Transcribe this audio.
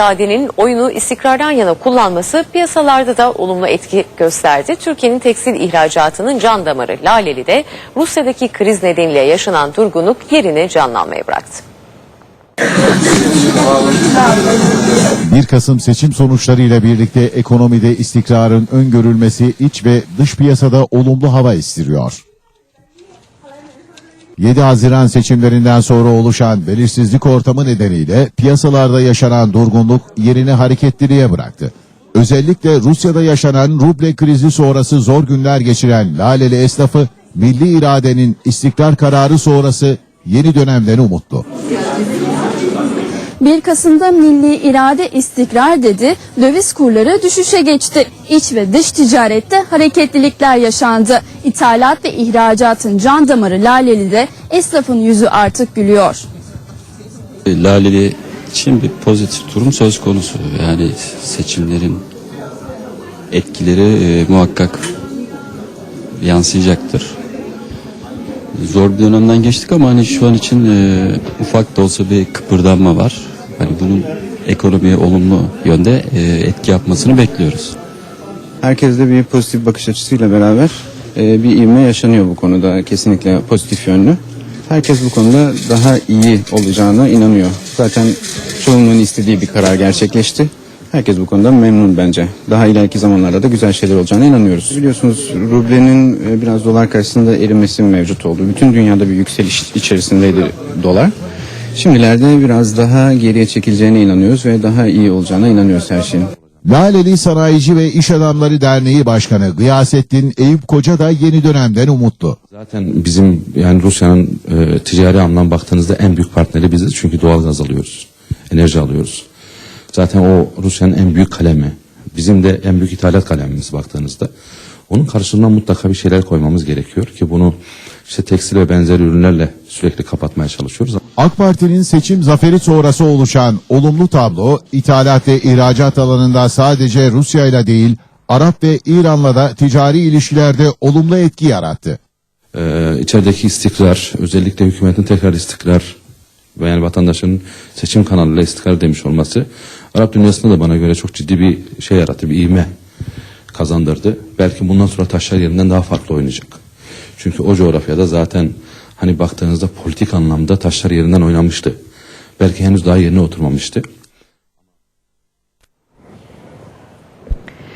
iradenin oyunu istikrardan yana kullanması piyasalarda da olumlu etki gösterdi. Türkiye'nin tekstil ihracatının can damarı Laleli'de Rusya'daki kriz nedeniyle yaşanan durgunluk yerini canlanmaya bıraktı. 1 Kasım seçim sonuçlarıyla birlikte ekonomide istikrarın öngörülmesi iç ve dış piyasada olumlu hava estiriyor. 7 Haziran seçimlerinden sonra oluşan belirsizlik ortamı nedeniyle piyasalarda yaşanan durgunluk yerini hareketliliğe bıraktı. Özellikle Rusya'da yaşanan ruble krizi sonrası zor günler geçiren Laleli esnafı milli iradenin istikrar kararı sonrası yeni dönemden umutlu. 1 Kasım'da milli irade istikrar dedi, döviz kurları düşüşe geçti. İç ve dış ticarette hareketlilikler yaşandı. İthalat ve ihracatın can damarı Laleli'de esnafın yüzü artık gülüyor. Laleli için bir pozitif durum söz konusu. Yani seçimlerin etkileri e, muhakkak yansıyacaktır. Zor bir dönemden geçtik ama hani şu an için e, ufak da olsa bir kıpırdanma var. Hani bunun ekonomiye olumlu yönde e, etki yapmasını bekliyoruz. Herkeste bir pozitif bakış açısıyla beraber e, bir ivme yaşanıyor bu konuda kesinlikle pozitif yönlü. Herkes bu konuda daha iyi olacağına inanıyor. Zaten çoğunluğun istediği bir karar gerçekleşti. Herkes bu konuda memnun bence. Daha ileriki zamanlarda da güzel şeyler olacağına inanıyoruz. Biliyorsunuz rublenin e, biraz dolar karşısında erimesi mevcut oldu. Bütün dünyada bir yükseliş içerisindeydi dolar. Şimdilerde biraz daha geriye çekileceğine inanıyoruz ve daha iyi olacağına inanıyoruz her şeyin. Laleli Sanayici ve İş Adamları Derneği Başkanı Gıyasettin Eyüp Koca da yeni dönemden umutlu. Zaten bizim yani Rusya'nın e, ticari anlam baktığınızda en büyük partneri biziz. Çünkü doğal gaz alıyoruz. Enerji alıyoruz. Zaten o Rusya'nın en büyük kalemi. Bizim de en büyük ithalat kalemimiz baktığınızda. Onun karşılığında mutlaka bir şeyler koymamız gerekiyor ki bunu işte tekstil ve benzer ürünlerle sürekli kapatmaya çalışıyoruz. AK Parti'nin seçim zaferi sonrası oluşan olumlu tablo, ithalat ve ihracat alanında sadece Rusya ile değil, Arap ve İran'la da ticari ilişkilerde olumlu etki yarattı. Ee, içerideki istikrar, özellikle hükümetin tekrar istikrar ve yani vatandaşın seçim kanalıyla istikrar demiş olması Arap dünyasında da bana göre çok ciddi bir şey yarattı, bir ivme kazandırdı. Belki bundan sonra taşlar yerinden daha farklı oynayacak. Çünkü o coğrafyada zaten hani baktığınızda politik anlamda taşlar yerinden oynamıştı. Belki henüz daha yerine oturmamıştı.